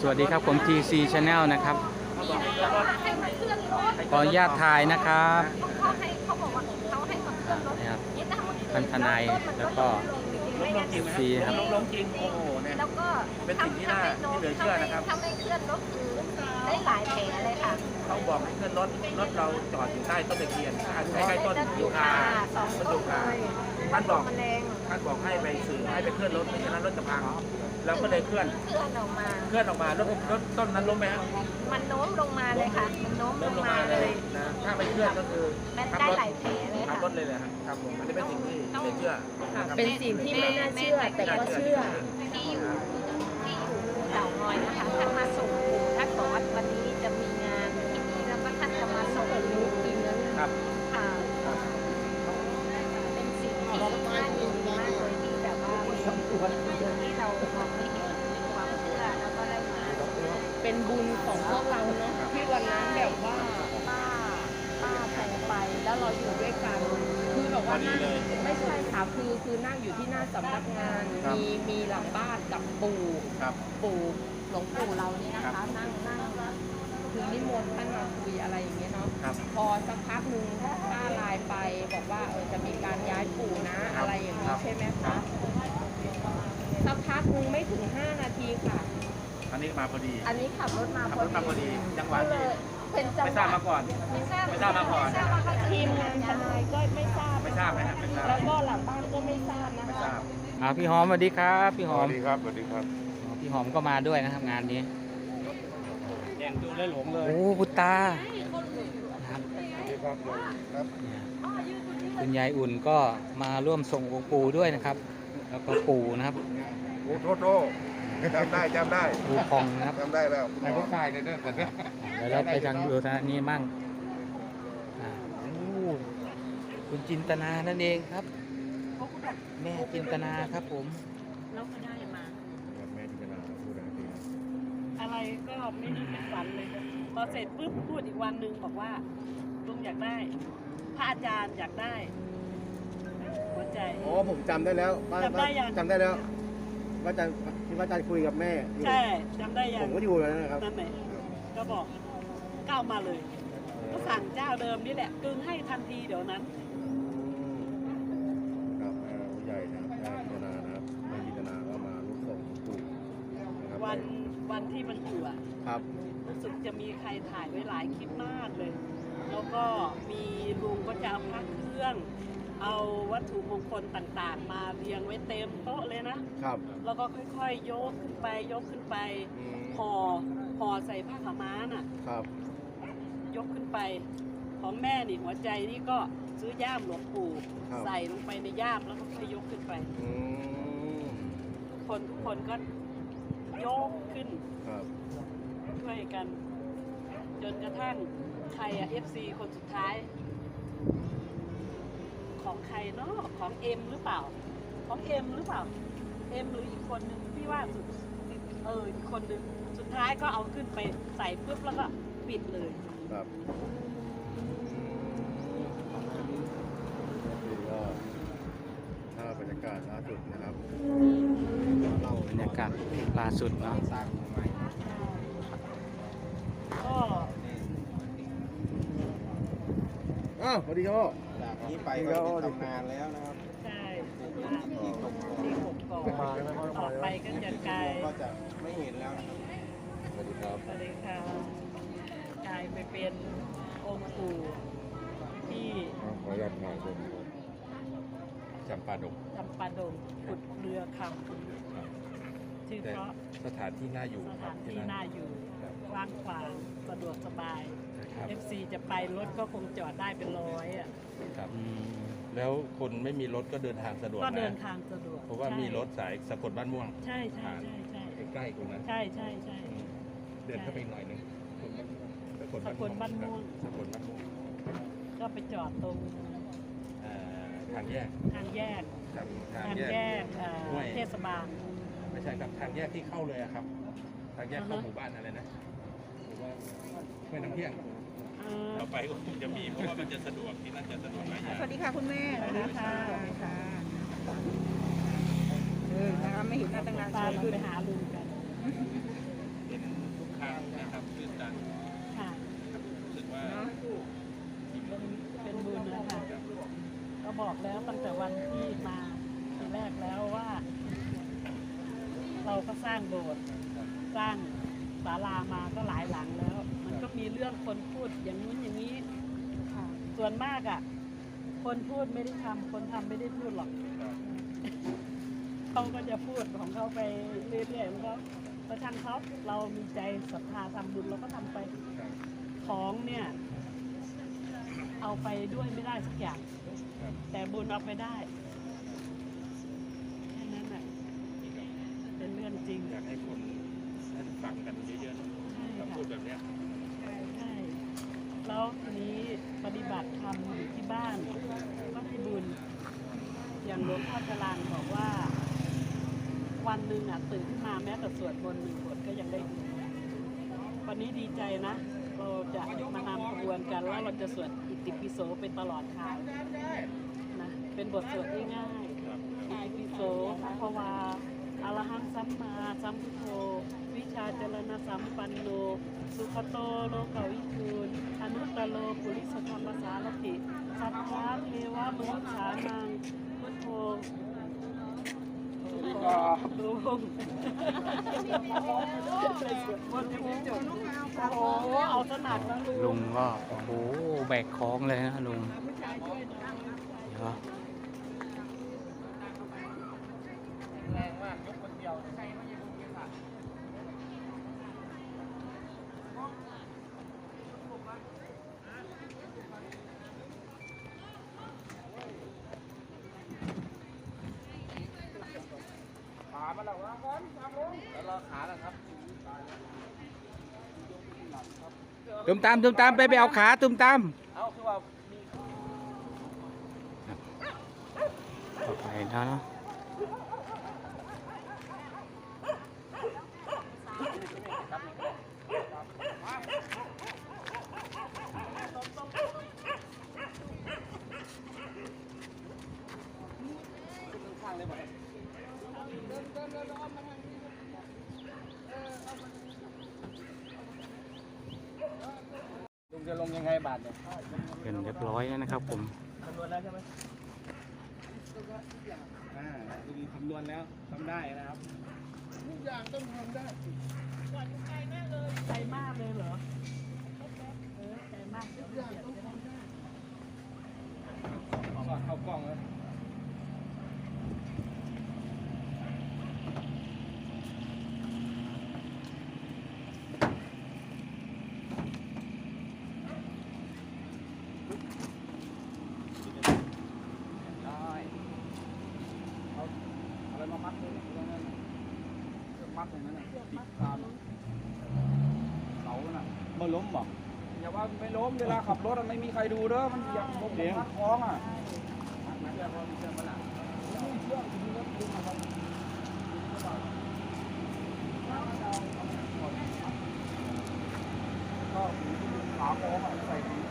สวัสดีครับผม TC Channel นะครับให้มาเคลื่อนรถขออนุญาตถ่ายนะครับเขาให้เขาบอกว่าเขาให้มาเคลื่อนรถนะครับยึดทางท่านทนายแล้วก็ไม่งั้นจริงไหมครับแล้วล้มลงจริงโอ้โหเนี่ย แล้วก็เป็นสิ่งที่น่าที่เหลือเชื่อนะครับ ถ้าไม่เคลื่อนรถคือได้หลายแผลเลยค่ะ เขาบอกให้ขึ้นรถรถเราจอดอยู่ใต้ต้นตะเคียนใกล้ๆต้นยูคาสองต้นต้ยูนคาเลยท่านบอก แมลง ท่านบอกให้ไปสื่อให้ไปเคลื่อนรถไม่ฉะนั้นรถจะพังเราก็เลยเคลื่อนเคลื่อนออกมา เคลื่อนออกมารถรถต้นนั้นล้มไหมฮะมันโน้มลงมาเลยค่ะ มันโน้มล้ลมงลงมามาเลเลยยนะถ้าไม่เคลื่อนก็คือมันทับได้รถหลายแผลเลยทับค่ะรถเลยแหละครับผมอันนี้เป็นสิ่งที่เหลือเชื่อนะครับเป็นสิ่งที่ไม่น่าเชื่อแต่ก็เชื่อที่อยู่ที่อยู่เต่างอยนะคะท่านมาส่งปู่ท่านบอกว่าวันนี้จะมีงานที่นี่แล้วก็ท่านจะมาส่งลูกจริงแล้ว ครับ ค่ะ เป็นสิ่งที่น่ายินดีมากเลยที่แบบว่า ที่เรามองไม่เห็นเป็นความเชื่อแล้วก็ได้มาเป็นบุญของพวกเราเนาะที่วันนั้นแบบว่าป้าป้าแทงไปแล้วเราอยู่ด้วยกันคือแบบว่านั่งไม่ใช่ค่ะคือคือนั่งอยู่ที่หน้าสำนักงานครับมีมีหลังบ้านกับปู่ครับปู่หลวงปู่เรานี่นะคะนั่งนั่งคือนิมนต์ท่านมาคุยอะไรอย่างเงี้ยเนาะครับพอสักพักหนึ่งป้าไลน์ไปบอกว่าเออจะมีการย้ายปู่นะ อะไรอย่าง ค นี้ รับ ใช่ไหม ครั คะ บ สักพักหนึ่งไม่ถึง 5 นาทีค่ะ อันนี้ มาพอดีอันนี้ขับรถมาขับพรอถมาพอดีดีจังหวะก็เลที่ยเป็นจังไม่หทราบวะมาก่อน ไม่ทราบไม่ทราบมาก่อน ไม่ทราบว่าเขาทีมงานทนายก็ไม่ทราบไม่ทราบไหมครับไม่ทราบแล้วก็หลังบ้านก็ไม่ทราบนะไม่คะทราบอ่าพี่หอมสวัสดีครับพี่หสอวัมสดีครับสวัสดีครับอ๋อพี่หอมก็มาด้วยนะครับงานนี้แดงดูเลยหลงเลยโอ้คุณตานะครับสวัสดีครับครับเนี่ยคุณยายอุ่นก็มาร่วมส่งองค์ปู่ด้วยนะครับ แล้วก็ปู่นะครับ โอ้โทษโทษ จำได้จำได้ปู่พองนะครับจำได้แล้วในรถไฟเนี่ยเด้อแต่เนี่ยเดี๋ยวเราไปทางดูทางนี้มั่งอ่าโอ้คุณจินตนานั่นเองครับ แม่จินตนาครับผม แล้วก็ได้มา แม่จินตนาพูดอะไรดีอะไรก็ไม่มีเป็นฝันเลยพอเสร็จปุ๊บพูดอีกวันหนึ่งบอกว่าลุงอยากได้พระอาจารย์อยากได้หัวใจ อ๋อผมจำได้แล้วว่าจำได้ยัง จำได้แล้ว ว่าอาจารย์ที่ว่าอาจารย์คุยกับแม่อยู่ใช่จำได้ยัผงมก็อยู่แล้วนะครับ นั่นแหละก็บอกก้าวมาเลย ก็สั่งเจ้าเดิมนี่แหละกึงให้ทันทีเดี๋ยวนั้น ครับแม่ผู้ใหญ่นะครับแม่จินตนานะครับแม่จินตนาก็มาร่วมส่งปู่นะครับวันวันที่มันอยู่อะครับ รู้สึกจะมีใครถ่ายไว้หลายคลิปมากเลย แล้วก็มีลุงก็จะเอาพระเครื่อง เอาวัตถุมงคลต่างๆ มาเรียงไว้เต็มโต๊ะเลยนะ ครับ แล้วก็ค่อยๆ ยกขึ้นไปยกขึ้นไปอืม ห่อห่อใส่ผ้าขาวม้าน่ะ ครับ ยกขึ้นไป ของแม่นี่หัวใจนี่ก็ซื้อย่ามหลวงปู่ครับ ใส่ลงไปในย่ามแล้วก็ค่อยยกขึ้นไป อืมทุกคนทุกคนก็ยกขึ้นครับ ช่วยกันจ นกระทั่งใครอะเอฟซีคนสุดท้าย ของใครเนาะของเอ็มหรือเปล่า ของเอ็มหรือเปล่าเอ็มหรืออีกคนนึงพี่ว่าสุดเอออีกคนนึงสุดท้ายก็เอาขึ้นไปใส่ปุ๊บแล้วก็ปิดเลยครับนี่ก็ภาพบรรยากาศล่าสุดนะครับเล่าบรรยากาศล่าสุดเนาะสร้างมาใหม่ ก็ อ้าวสวัสดีครับจากนี้ไปก็ได้ทำงานแล้วนะครับใช่ที่ตกที่หกก่อนต่อไปก็จะกลายก็จะไม่เห็นแล้วนะครับสวัสดีครับสวัสดีค่ะกลายไปเป็นองค์ปู่ที่ขออนุญาตถ่ายผมจำปาดงจำปาดงขุดเรือคำชื่อแต่เพราะสถานที่น่าอยู่สครัถาบนที่ที่นั่นน่าอยู่กว้างขวางสะดวกสบายครับ FC จะไปรถก็คงจอดได้เป็นร้อยอะครับอืมแล้วคนไม่มีรถก็เดินทางสะดวกก็เดินนะทางสะดวกเพราะว่าใช่มีรถสายสะกดบ้านม่วง ใช่ใช่ใช่ใช่ใกล้ๆตรงนั้นใช่ใช่ใช่อืมเดินเข้าไปอีกหน่อยหนึงสะกดสะกดบ้านม่วง สะกดบ้านม่วงก็ไปจอดตรงเอ่อทางแยกทางแยกครับทางทางแยแยกกเอ่อห้วย เทศบาล ไม่ใช่ครับทางแยกที่เข้าเลยอะครับ ทางแยกเข้าอ่าฮะ หมู่บ้านอะไรนะหมู่บ้านห้วยน้ำเที่ยงเอ่อ ต่อไปก็คงจะมีเพราะว่ามันจะสะดวกที่นั่นจะสะดวกหลายอย่างสวัสดีค่ะคุณแม่นะคะค่ะเออนะคะไม่เห็นหน้าตั้งนานสวยขึ้ไปหาลุงกันเห็นทุกครั้งนะครับตื่นตันค่ะรู้สึกว่าเป็นบุญแล้วค่ะก็บอกแล้วตั้งแต่วันที่มาทีแรกแล้วว่า เราก็สร้างโบสถ์สร้างศาลามาก็หลายหลังแล้ว ก็มีเรื่องคนพูดอย่างนู้นอย่างนี้ค่ะส่วนมากอะ คนพูดไม่ได้ทำคนทำไม่ได้พูดหรอก เขาก็จะพูดของเขาไปเรื่อยๆของเขาประชันเขาเรามีใจศรัทธาทำบุญเราก็ทำไปของเนี่ย เอาไปด้วยไม่ได้สักอย่าง แต่บุญเอาไปได้แค่นั้นแหละเป็นเรื่องจริง อยากให้คนได้ฟังกันเยอะๆนะ ใช่ ถ้า ค่ะ พูดแบบเนี้ย ใช่แล้วที นี้ปฏิบัติธรรมอยู่ที่บ้านก็ได้บุญ อย่างหลวงพ่อจรานบอกว่า วันหนึ่งอะตื่นขึ้นมาแม้แต่สวดมนต์หนึ่งบทก็ยังได้บุญวันนี้ดีใจนะ เราจะมานำขบวนกันแล้วเราจะสวดอิติปิโสไปตลอดทางนะเป็นบทสวดง่ายๆอิติปิโสภะคะวาอระหังสัมมาสัมพุทโธวิชาจรณสัมปันโน สุขโตโลกวิท โลปุริสธรรมสารติสัทธาเทวมนุษย์สานังพุทโธลยสวดมนต์ยังโอ้โหเอาสนัดแล้วลุงก็โอ้โหแบกของเลยนะลุงผู้ชายช่วยหน่อยเดี๋ยวแรงมากยกคนเดียวใครไม่ยกเยอะค่ะามาแล้ววางก่ อนวางลงแล้วรอขาแล้วครับตุมตามตุมตามไปไปเอาขาตุมตามเอาคือว่ามีต่อไปนะเนาะข้างเลยไหม ลุงจะลงยังไงบาทเนี่ยเป็นเรียบร้อยแล้วนะครับผมคำนวณแล้วใช่ไหมอ่าลุงคำนวณแล้วทำได้นะครับใจมากเลยเหรอเออใจมากเดี๋ยวเดี๋ยวจะได้เอาเข้ากล้องเลย ได้เอาอะไรมามัดเลยตรงนั้นเครื่อง มัดตรงนั้นน่ะติดตามเสาน่ะมาล้มบอกอย่าว่าไม่ล้มเวลาขับรถอะไม่มีใครดูเด้อมันเหยียบล้มมัดคล้องอะมัดเชือกพอมีเชือกมาละไม่มีเชือกอยู่ที่รถดึงมาครับก็ขาคล้องอะใส่ถุง